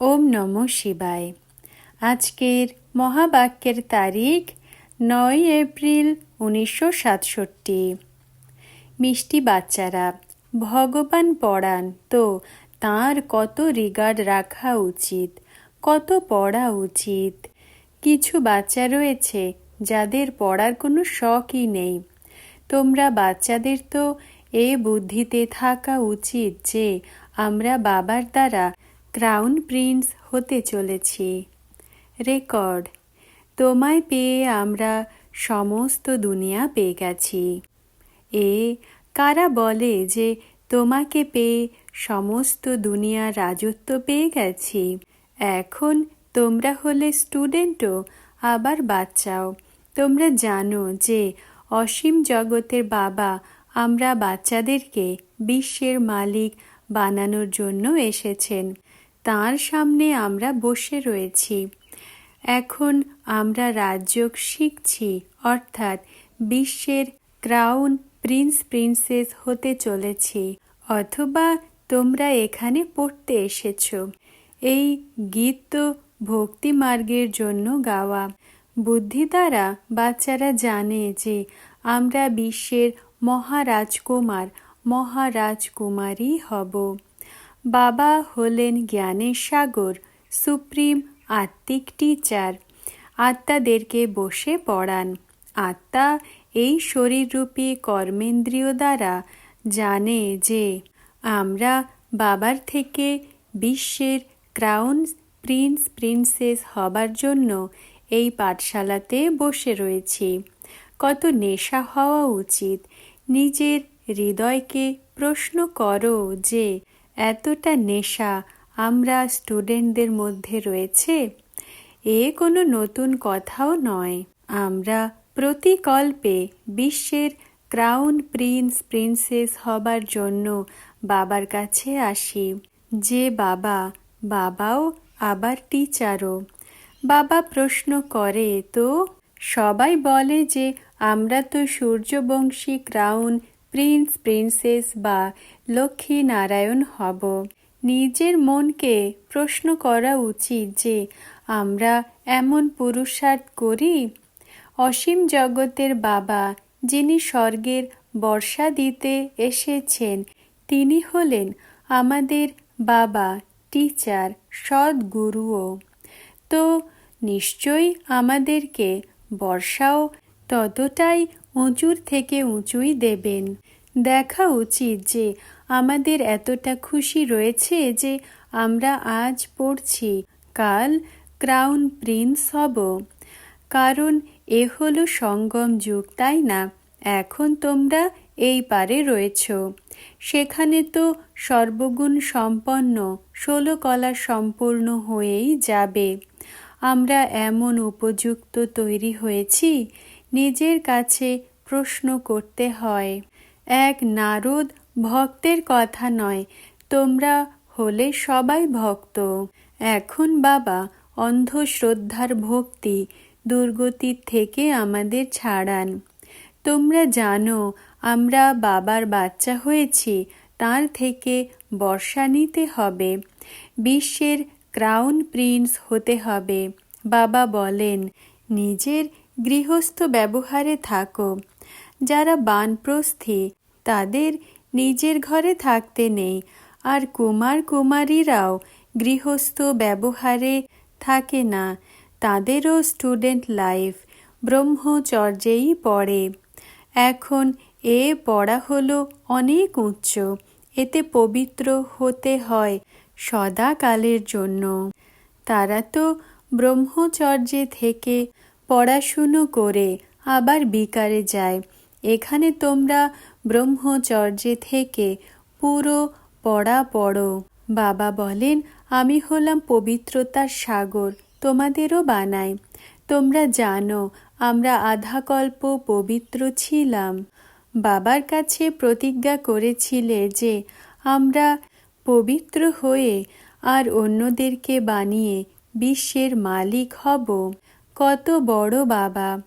ওম নম শিবায়। আজকের মহাবাক্যের তারিখ নয় এপ্রিল উনিশশো সাতষট্টি। মিষ্টি বাচ্চারা, ভগবান পড়ান তো তার কত রিগার্ড রাখা উচিত, কত পড়া উচিত। কিছু বাচ্চা রয়েছে যাদের পড়ার কোনো শখই নেই। তোমরা বাচ্চাদের তো এ বুদ্ধিতে থাকা উচিত যে আমরা বাবার দ্বারা ক্রাউন প্রিন্স হতে চলেছি। রেকর্ড, তোমায় পেয়ে আমরা সমস্ত দুনিয়া পেয়ে গেছি। এ, কারা বলে যে তোমাকে পেয়ে সমস্ত দুনিয়ার রাজত্ব পেয়ে গেছি? এখন তোমরা হলে স্টুডেন্টও, আবার বাচ্চাও। তোমরা জানো যে অসীম জগতের বাবা আমরা বাচ্চাদেরকে বিশ্বের মালিক বানানোর জন্য এসেছেন। তার সামনে আমরা বসে রয়েছি। এখন আমরা রাজযোগ শিখছি, অর্থাৎ বিশ্বের ক্রাউন প্রিন্স প্রিন্সেস হতে চলেছি, অথবা তোমরা এখানে পড়তে এসেছ। এই গীত তো ভক্তি মার্গের জন্য গাওয়া। বুদ্ধি দ্বারা বাচ্চারা জানে যে আমরা বিশ্বের মহারাজকুমার, মহারাজকুমারী হব। বাবা হলেন জ্ঞানের সাগর, সুপ্রিম আত্মিক টিচার আত্মাদেরকে বসে পড়ান। আত্মা এই শরীররূপী কর্মেন্দ্রিয় দ্বারা জানে যে আমরা বাবার থেকে বিশ্বের ক্রাউন প্রিন্স, প্রিন্সেস হবার জন্য এই পাঠশালাতে বসে রয়েছি। কত নেশা হওয়া উচিত। নিজের হৃদয়কে প্রশ্ন করো যে এতটা নেশা আমরা স্টুডেন্টদের মধ্যে রয়েছে? এ কোনো নতুন কথাও নয়। আমরা প্রতিকল্পে বিশ্বের ক্রাউন প্রিন্স, প্রিন্সেস হবার জন্য বাবার কাছে আসি। যে বাবা, বাবাও আবার টিচারও। বাবা প্রশ্ন করে, তো? সবাই বলে যে, আমরা তো সূর্যবংশী ক্রাউন প্রিন্স, প্রিন্সেস বা লক্ষ্মী নারায়ণ হব। নিজের মনকে প্রশ্ন করা উচিত যে, আমরা এমন পুরুষার্থ করি? অসীম জগতের বাবা যিনি স্বর্গের বর্ষা দিতে এসেছেন, তিনি হলেন আমাদের বাবা, টিচার, সদ্গুরুও। তো নিশ্চয়ই আমাদেরকে বর্ষাও ততটাই উঁচুর থেকে উঁচুই দেবেন। দেখা উচিত যে আমাদের এতটা খুশি রয়েছে যে আমরা আজ পড়ছি, কাল ক্রাউন প্রিন্স হব। কারণ এ হলো সঙ্গম যুগ, তাই না? এখন তোমরা এই পারে রয়েছ। সেখানে তো সর্বগুণ সম্পন্ন, ষোলো কলা সম্পূর্ণ হয়েই যাবে। আমরা এমন উপযুক্ত তৈরি হয়েছি নিজের কাছে প্রশ্ন করতে হয়। এক নারদ ভক্তের কথা নয়, তোমরা হলে সবাই ভক্ত। এখন বাবা অন্ধ শ্রদ্ধার ভক্তি দুর্গতির থেকে আমাদের ছাড়ান। তোমরা জানো, আমরা বাবার বাচ্চা হয়েছি, তার থেকে বর্ষা নিতে হবে। বিশ্বের ক্রাউন প্রিন্স হতে হবে। বাবা বলেন, নিজের গৃহস্থ ব্যবহারে থাকো। যারা বানপ্রস্থি, তাদের নিজের ঘরে থাকতে নেই। আর কুমার কুমারীরাও গৃহস্থ ব্যবহারে থাকে না। তাদেরও স্টুডেন্ট লাইফ ব্রহ্মচর্যেই পড়ে। এখন এ পড়া হলো অনেক উচ্চ। এতে পবিত্র হতে হয় সদাকালের জন্য। তারা তো ব্রহ্মচর্যে থেকে পড়াশুনো করে আবার বিকারে যায়। এখানে তোমরা ব্রহ্মচর্যে থেকে পুরো পড়া পড়ো। বাবা বলেন, আমি হলাম পবিত্রতার সাগর, তোমাদেরও বানাই। তোমরা জানো, আমরা আধাকল্প পবিত্র ছিলাম। বাবার কাছে প্রতিজ্ঞা করেছিলে যে, আমরা পবিত্র হয়ে আর অন্যদেরকে বানিয়ে বিশ্বের মালিক হব। কত বড় বাবা।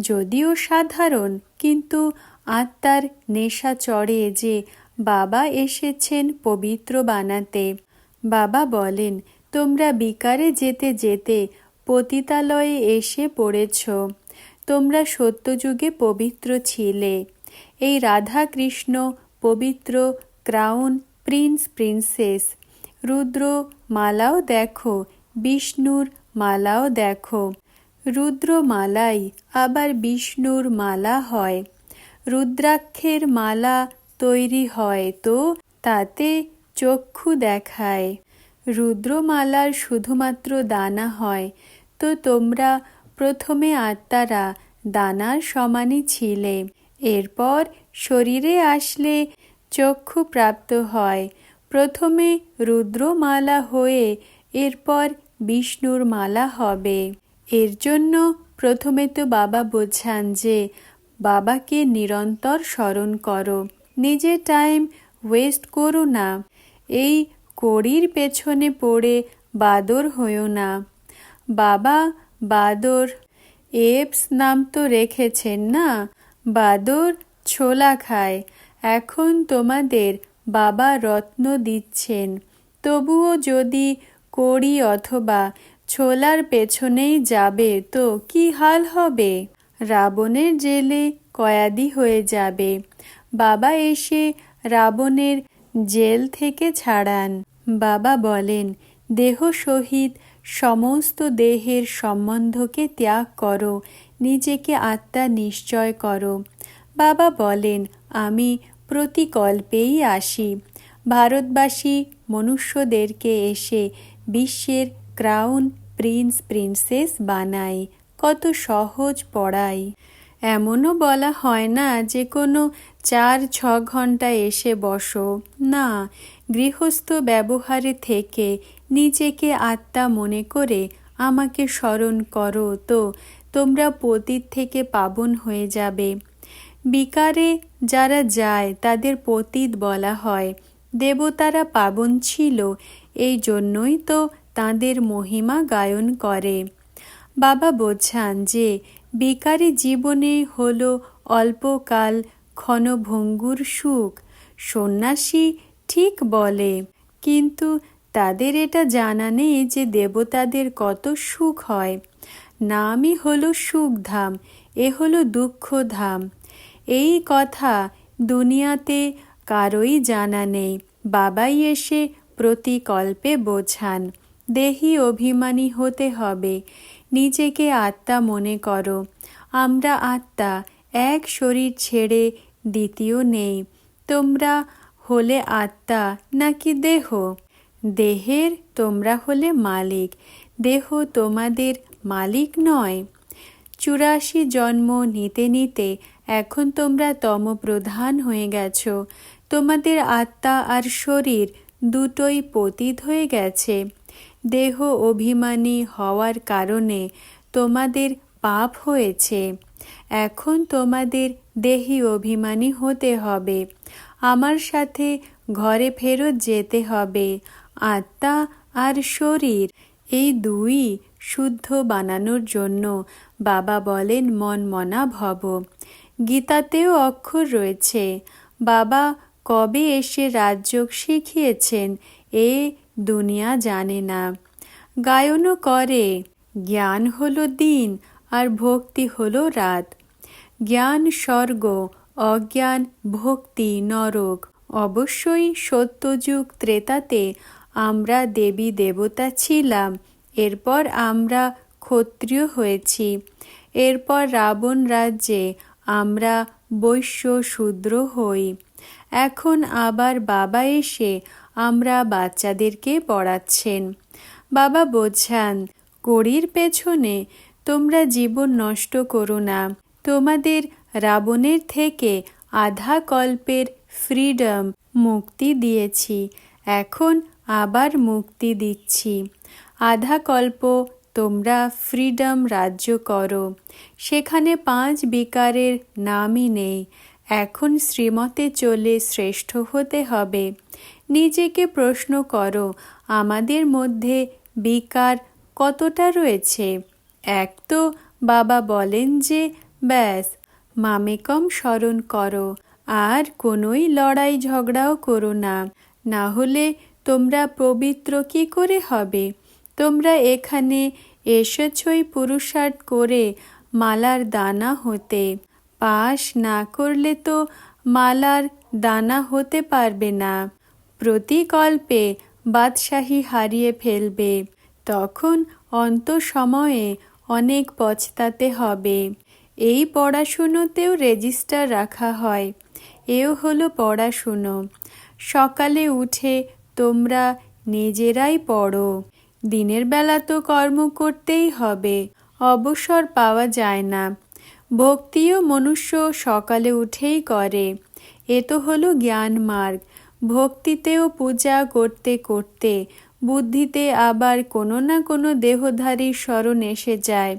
যদিও সাধারণ, কিন্তু আত্মার নেশা চড়ে যে বাবা এসেছেন পবিত্র বানাতে। বাবা বলেন, তোমরা বিকারে যেতে যেতে পতিতালয়ে এসে পড়েছ। তোমরা সত্যযুগে পবিত্র ছিলে। এই রাধা কৃষ্ণ পবিত্র ক্রাউন প্রিন্স প্রিন্সেস। রুদ্র মালাও দেখো, বিষ্ণুর মালাও দেখো। রুদ্র মালাই আবার বিষ্ণুর মালা হয়। রুদ্রাক্ষের মালা তৈরি হয় তো তাতে চক্ষু দেখায়। রুদ্রমালার শুধুমাত্র দানা হয় তো তোমরা প্রথমে আত্মারা দানার সমানই ছিলে। এরপর শরীরে আসলে চক্ষু প্রাপ্ত হয়। প্রথমে রুদ্রমালা হয়ে এরপর বিষ্ণুর মালা হবে। এর জন্য প্রথমে তো বাবা বোঝান যে, বাবাকে নিরন্তর স্মরণ করো। নিজের টাইম ওয়েস্ট করো না। এই কড়ির পেছনে পড়ে বাদর হয়েও না। বাবা বাদর এপস নাম তো রেখেছেন না? বাদর ছোলা খায়। এখন তোমাদের বাবা রত্ন দিচ্ছেন। তবুও যদি কড়ি অথবা ছোলার পেছনেই যাবে তো কি হাল হবে? রাবণের জেলে কয়াদি হয়ে যাবে। বাবা এসে রাবণের জেল থেকে ছাড়ান। বাবা বলেন, দেহ সহিত সমস্ত দেহের সম্বন্ধকে ত্যাগ করো, নিজেকে আত্মা নিশ্চয় করো। বাবা বলেন, আমি প্রতিকল্পেই আসি। ভারতবাসী মনুষ্যদেরকে এসে বিশ্বের ক্রাউন প্রিন্স প্রিন্সেস বানাই, কত সহজ পড়াই। এমনও বলা হয় না যে কোনো চার ছ ঘণ্টা এসে বসো। না, গৃহস্থ ব্যবহারে থেকে নিজেকে আত্মা মনে করে আমাকে স্মরণ করো তো, তোমরা পতীত থেকে পাবন হয়ে যাবে। বিকারে যারা যায় তাদের পতীত বলা হয়, দেবতারা পাবন ছিল, এই জন্যই তো তাদের মহিমা গায়ন করে। বাবা বোঝান যে, বেকারি জীবনে হল অল্পকাল ক্ষণভঙ্গুর সুখ। সন্ন্যাসী ঠিক বলে, কিন্তু তাদের এটা জানা নেই যে দেবতাদের কত সুখ হয়। নামই হলো সুখধাম, এ হলো দুঃখধাম। এই কথা দুনিয়াতে কারোই জানা নেই। বাবাই এসে প্রতিকল্পে বোঝান। দেহি অভিমানী হতে হবে। নিজেকে আত্মা মনে করো। আমরা আত্মা, এক শরীর ছেড়ে দ্বিতীয় নেই। তোমরা হলে আত্মা নাকি দেহ? দেহের তোমরা হলে মালিক, দেহ তোমাদের মালিক নয়। চুরাশি জন্ম নিতে নিতে এখন তোমরা তমপ্রধান হয়ে গেছ। তোমাদের আত্মা আর শরীর দুটোই পতিত হয়ে গেছে। দেহ অভিমানী হওয়ার কারণে তোমাদের পাপ হয়েছে। এখন তোমাদের দেহি অভিমানী হতে হবে। আমার সাথে ঘরে ফেরত যেতে হবে। আত্মা আর শরীর এই দুই শুদ্ধ বানানোর জন্য বাবা বলেন, মন মনা ভব। গীতাতেও অক্ষর রয়েছে, বাবা কবে এসে রাজযোগ শিখিয়েছেন? এ দুনিয়া জানে না। গায়নও করে। জ্ঞান হলো দিন আর ভক্তি হলো রাত। জ্ঞান স্বর্গ, অজ্ঞান ভক্তি নরক। অবশ্যই সত্যযুগ ত্রেতাতে আমরা দেবী দেবতা ছিলাম। এরপর আমরা ক্ষত্রিয় হয়েছি। এরপর রাবণ রাজ্যে আমরা বৈশ্য শূদ্র হই। এখন আবার বাবা এসে আমরা বাচ্চাদেরকে পড়াচ্ছেন। বাবা বোঝান কড়ির পেছনে তোমরা জীবন নষ্ট করো না। তোমাদের রাবণের থেকে আধা কল্পের ফ্রিডম মুক্তি দিয়েছি। এখন আবার মুক্তি দিচ্ছি। আধা কল্প তোমরা ফ্রিডম রাজ্য করো। সেখানে পাঁচ বিকারের নামই নেই। এখন শ্রীমতে চলে শ্রেষ্ঠ হতে হবে। নিজেকে প্রশ্ন করো, আমাদের মধ্যে বিকার কতটা রয়েছে? এক তো বাবা বলেন যে, ব্যাস, মামেকম স্মরণ করো, আর কোনোই লড়াই ঝগড়াও করো না। না হলে তোমরা পবিত্র কি করে হবে? তোমরা এখানে এসেছই পুরুষার্থ করে মালার দানা হতে। পাশ না করলে তো মালার দানা হতে পারবে না। প্রতিকল্পে বাদশাহী হারিয়ে ফেলবে। তখন অন্ত সময়ে অনেক পছতাতে হবে। এই পড়াশুনোতেও রেজিস্টার রাখা হয়। এও হলো পড়াশুনো। সকালে উঠে তোমরা নিজেরাই পড়ো। দিনের বেলা তো কর্ম করতেই হবে। অবসর পাওয়া যায় না। ভক্তিও মনুষ্য সকালে উঠেই করে। এ তো হলো জ্ঞান মার্গ। ভক্তিতেও পূজা করতে করতে বুদ্ধিতে আবার কোনো না কোনো দেহধারীর স্মরণ এসে যায়।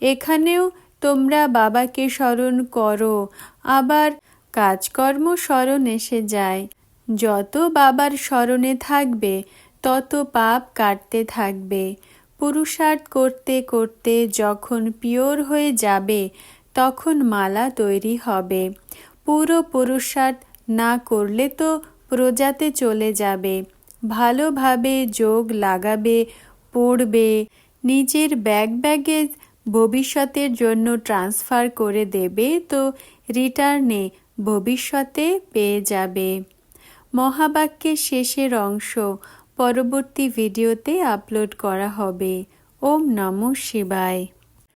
এখানেও তোমরা বাবাকে স্মরণ করো, আবার কাজকর্ম স্মরণ এসে যায়। যত বাবার স্মরণে থাকবে, তত পাপ কাটতে থাকবে। পুরুষার্থ করতে করতে যখন পিওর হয়ে যাবে, তখন মালা তৈরি হবে। পুরো পুরুষার্থ না করলে তো প্রজাতে চলে যাবে। ভালোভাবে যোগ লাগাবে, পড়বে, নিজের ব্যাগ ব্যাগেজ ভবিষ্যতের জন্য ট্রান্সফার করে দেবে তো রিটার্নে ভবিষ্যতে পেয়ে যাবে। মহাবাক্যের শেষের অংশ পরবর্তী ভিডিওতে আপলোড করা হবে। ওম নমঃ শিবায়।